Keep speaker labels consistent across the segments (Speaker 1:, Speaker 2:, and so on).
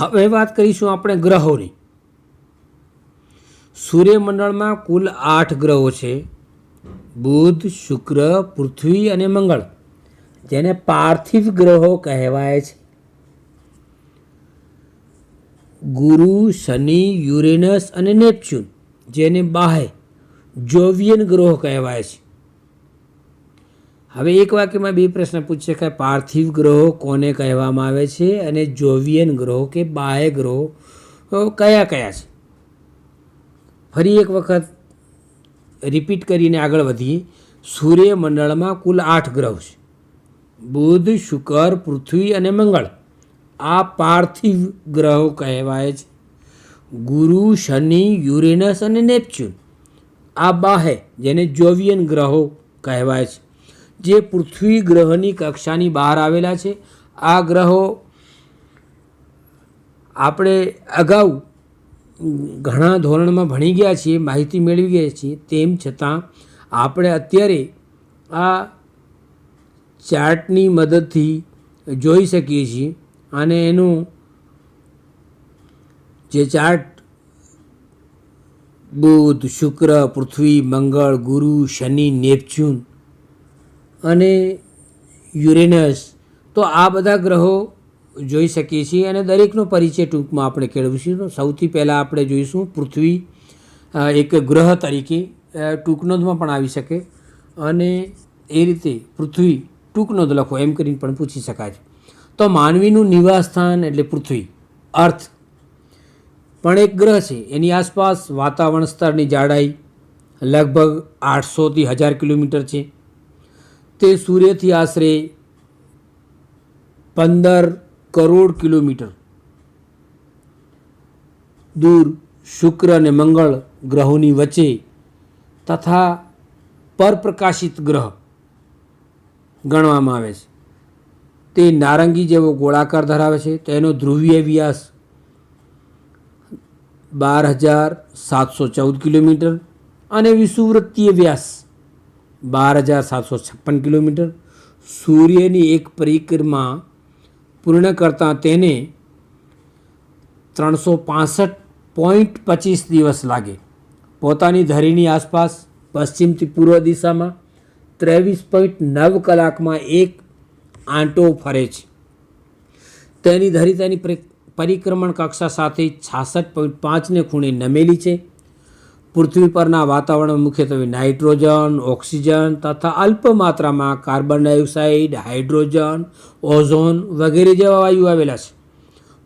Speaker 1: હવે વાત કરીશું આપણે ગ્રહોની. સૂર્યમંડળમાં કુલ આઠ ગ્રહો છે. બુધ, શુક્ર, પૃથ્વી અને મંગળ. જેને પાર્થિવ ગ્રહો કહેવાય છે. ગુરુ, શનિ, યુરેનસ અને નેપચ્યુન, જેને બાહ્ય જોવિયન ગ્રહો કહેવાય છે. હવે એક વાક્યમાં બે પ્રશ્ન પૂછશે કે પાર્થિવ ગ્રહો કોને કહેવામાં આવે છે અને જોવિયન ગ્રહો કે બાહ્ય ગ્રહો કયા કયા છે? ફરી એક વખત રિપીટ કરીને આગળ વધીએ. સૂર્યમંડળમાં કુલ આઠ ગ્રહ છે. બુધ, શુક્ર, પૃથ્વી અને મંગળ. આ પાર્થિવ ગ્રહો કહેવાય છે. ગુરુ, શનિ, યુરેનસ અને નેપચ્યુન. આ બાહે જેને જોવિયન ગ્રહો કહેવાય છે. જે પૃથ્વી ગ્રહની કક્ષાની બહાર આવેલા છે. આ ગ્રહો આપણે અગાઉ ઘણા ધોરણમાં ભણી ગયા છીએ, માહિતી મેળવી ગયા છીએ. તેમ છતાં આપણે અત્યારે આ ચાર્ટની મદદથી જોઈ શકીએ છીએ અને એનું જે ચાર્ટ બુધ, શુક્ર, પૃથ્વી, મંગળ, ગુરુ, શનિ, નેપચ્યુન અને યુરેનસ, તો આ બધા ગ્રહો જોઈ શકીએ છીએ અને દરેકનો પરિચય ટૂંકમાં આપણે કેળવીશું. સૌથી પહેલાં આપણે જોઈશું પૃથ્વી એક ગ્રહ તરીકે ટૂંકનોંધમાં પણ આવી શકે. અને એ રીતે પૃથ્વી ટૂંકનોંધ લખો, એમ કરીને પણ પૂછી શકાય છે. તો માનવીનું નિવાસસ્થાન એટલે પૃથ્વી, અર્થ. પણ એક ગ્રહ છે, એની આસપાસ વાતાવરણ સ્તરની જાડાઈ લગભગ આઠસોથી હજાર કિલોમીટર છે. તે સૂર્યથી આશરે પંદર કરોડ કિલોમીટર દૂર શુક્ર અને મંગળ ગ્રહોની વચ્ચે તથા પરપ્રકાશિત ગ્રહ ગણવામાં આવે છે. તે નારંગી જેવો ગોળાકાર ધરાવે છે. તેનો ધ્રુવીય વ્યાસ બાર હજાર સાતસો ચૌદ કિલોમીટર અને વિષુવવૃત્તીય વ્યાસ બાર હજાર સાતસો છપ્પન કિલોમીટર. સૂર્યની એક પરિક્રમા પૂર્ણ કરતાં તેને ત્રણસો પાસઠ પોઈન્ટ પચીસ દિવસ લાગે. પોતાની ધરીની આસપાસ, પશ્ચિમથી પૂર્વ દિશામાં, ત્રેવીસ પોઈન્ટ નવ કલાકમાં એક આંટો ફરે છે. તેની ધરી તેની પરિક્રમણ કક્ષા સાથે છાસઠ પોઈન્ટ પાંચને ખૂણે નમેલી છે. પૃથ્વી પરના વાતાવરણમાં મુખ્યત્વે નાઇટ્રોજન, ઓક્સિજન તથા અલ્પ માત્રામાં કાર્બન ડાયોક્સાઇડ, હાઇડ્રોજન, ઓઝોન વગેરે જેવા વાયુ આવેલા છે.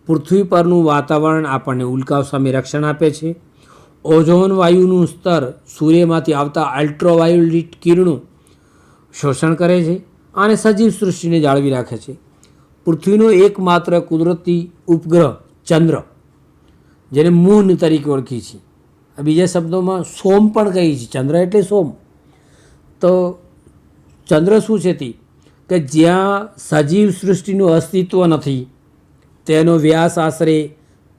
Speaker 1: પૃથ્વી પરનું વાતાવરણ આપણને ઉલ્કાઓ સામે રક્ષણ આપે છે. ઓઝોન વાયુનું સ્તર સૂર્યમાંથી આવતા અલ્ટ્રાવાયોલેટ કિરણો શોષણ કરે છે અને સજીવ સૃષ્ટિને જાળવી રાખે છે. પૃથ્વીનો એકમાત્ર કુદરતી ઉપગ્રહ ચંદ્ર, જેને મૂન તરીકે ઓળખી છે આ બીજા શબ્દોમાં સોમ પણ કહી છે. ચંદ્ર એટલે સોમ. તો ચંદ્ર શું છે તે? કે જ્યાં સજીવ સૃષ્ટિનું અસ્તિત્વ નથી, તેનો વ્યાસ આશરે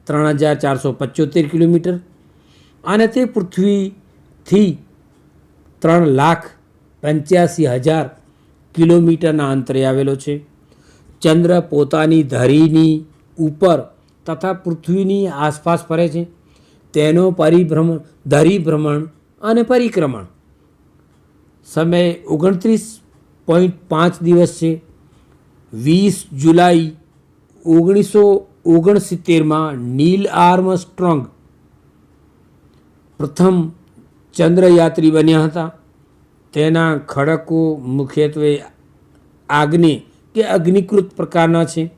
Speaker 1: ત્રણ હજાર ચારસો પંચોતેર કિલોમીટર અને તે પૃથ્વીથી ત્રણ લાખ પંચ્યાસી હજાર કિલોમીટરના અંતરે આવેલો છે. ચંદ્ર પોતાની ધરીની ઉપર તથા પૃથ્વીની આસપાસ ફરે છે. તેનો પરિભ્રમણ, ધરીભ્રમણ અને પરિક્રમણ. સમય ઓગણત્રીસ પોઈન્ટ પાંચ દિવસ છે. વીસ જુલાઈ ઓગણીસો ઓગણસિત્તેરમાં નીલ આર્મ સ્ટ્રોંગ પ્રથમ ચંદ્રયાત્રી બન્યા હતા. તેના ખડકો મુખ્યત્વે આગ્ને કે અગ્નિકૃત પ્રકારના છે.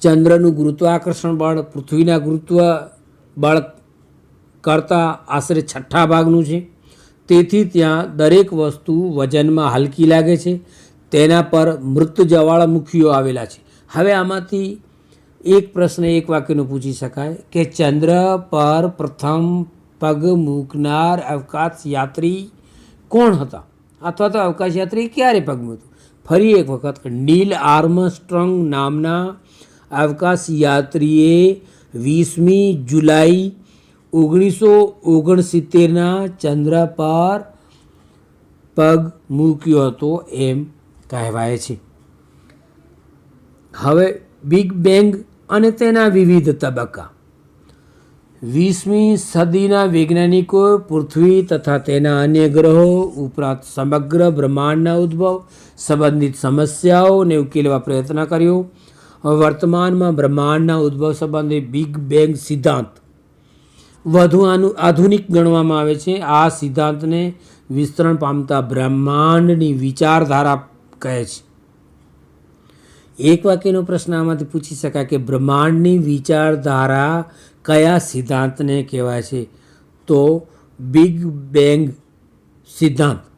Speaker 1: ચંદ્રનું ગુરુત્વાકર્ષણ બળ, પૃથ્વીના ગુરુત્વ બળ કરતાં આશરે છઠ્ઠા ભાગનું છે. તેથી ત્યાં દરેક વસ્તુ વજનમાં હલકી લાગે છે. તેના પર મૃત જવાળામુખીઓ આવેલા છે. હવે આમાંથી એક પ્રશ્ન એક વાક્યનો પૂછી શકાય કે ચંદ્ર પર પ્રથમ પગ મૂકનાર અવકાશ યાત્રી કોણ હતા? અથવા તો અવકાશ યાત્રી ક્યારે પગ મૂક્યું? ફરી એક વખત નીલ આર્મસ્ટ્રોંગ નામના અવકાશ યાત્રીએ વીસમી જુલાઈ ઓગણીસો ઓગણસિત્તેરના ચંદ્ર પર પગ મૂક્યો હતો એમ કહેવાય છે. હવે બિગ બેંગ અને તેના વિવિધ તબક્કા. વીસમી સદીના વૈજ્ઞાનિકો પૃથ્વી તથા તેના અન્ય ગ્રહો ઉપરાંત સમગ્ર બ્રહ્માંડના ઉદ્ભવ, સંબંધિત સમસ્યાઓને ઉકેલવા પ્રયત્ન કર્યો. વર્તમાનમાં બ્રહ્માંડના ઉદ્ભવ સંબંધી બિગ બેંગ સિદ્ધાંત. વધુ આનું, આધુનિક ગણવામાં આવે છે. આ સિદ્ધાંતને વિસ્તરણ પામતા બ્રહ્માંડની વિચારધારા કહે છે. એક વાક્યનો પ્રશ્ન આમાંથી પૂછી શકાય કે બ્રહ્માંડની વિચારધારા કયા સિદ્ધાંતને કહેવાય છે? તો બિગ બેંગ સિદ્ધાંત.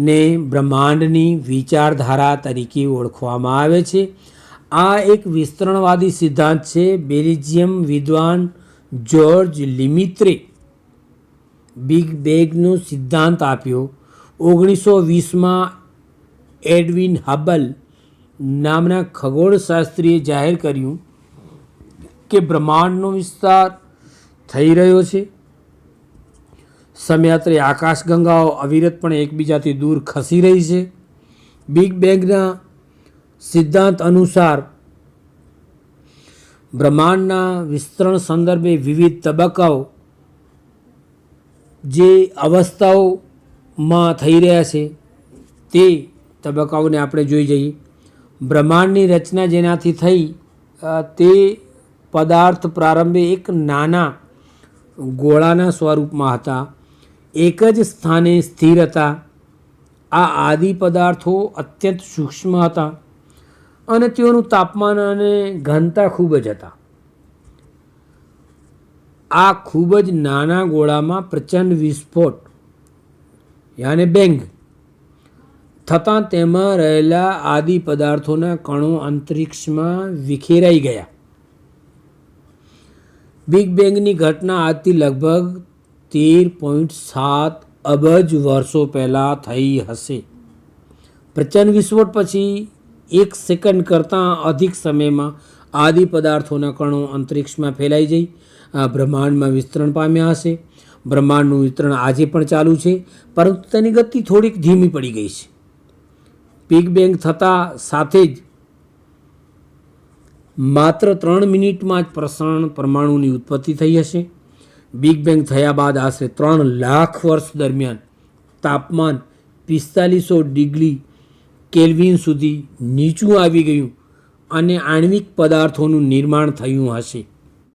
Speaker 1: ને બ્રહ્માંડની વિચારધારા તરીકે ઓળખવામાં આવે છે. આ એક વિસ્તરણવાદી સિદ્ધાંત છે. બેલ્જિયમ વિદ્વાન જ્યોર્જ લિમિત્રે બિગ બેગનો સિદ્ધાંત આપ્યો. ઓગણીસો વીસમાં એડવિન હબલ નામના ખગોળશાસ્ત્રીએ જાહેર કર્યું કે બ્રહ્માંડનો વિસ્તાર થઈ રહ્યો છે. સમયાત્રે આકાશગંગાઓ અવિરતપણે એકબીજાથી દૂર ખસી રહી છે. બિગ બેંગના સિદ્ધાંત અનુસાર બ્રહ્માંડના વિસ્તરણ સંદર્ભે વિવિધ તબક્કાઓ જે અવસ્થાઓમાં થઈ રહ્યા છે તે તબક્કાઓને આપણે જોઈ જઈએ. બ્રહ્માંડની રચના જેનાથી થઈ તે પદાર્થ પ્રારંભે એક નાના ગોળાના સ્વરૂપમાં હતા. એક જ સ્થાને સ્થિર હતા. આ આદિ પદાર્થો અત્યંત સૂક્ષ્મ હતા અને તેઓનું તાપમાન અને ઘનતા ખૂબ જ હતા. આ ખૂબ જ નાના ગોળામાં પ્રચંડ વિસ્ફોટ, યાને બેંગ, થતાં તેમાં રહેલા આદિ પદાર્થોના કણો અંતરિક્ષમાં વિખેરાઈ ગયા. બિગ બેંગની ઘટના આજથી લગભગ તેર પોઈન્ટ સાત અબજ વર્ષો પહેલાં થઈ હશે. પ્રચંડ વિસ્ફોટ પછી એક સેકન્ડ કરતાં અધિક સમયમાં આદિ પદાર્થોના કણો અંતરિક્ષમાં ફેલાઈ જઈ બ્રહ્માંડમાં વિસ્તરણ પામ્યા હશે. બ્રહ્માંડનું વિતરણ આજે પણ ચાલુ છે, પરંતુ તેની ગતિ થોડીક ધીમી પડી ગઈ છે. બિગ બેંગ થતાં સાથે જ માત્ર ત્રણ મિનિટમાં જ પ્રસરણ પરમાણુની ઉત્પત્તિ થઈ હશે. બિગ બેંગ થયા બાદ આશરે ત્રણ લાખ વર્ષ દરમિયાન તાપમાન પિસ્તાલીસો ડિગ્રી કેલ્વિન સુધી નીચું આવી ગયું અને આણ્વિક પદાર્થોનું નિર્માણ થયું હશે.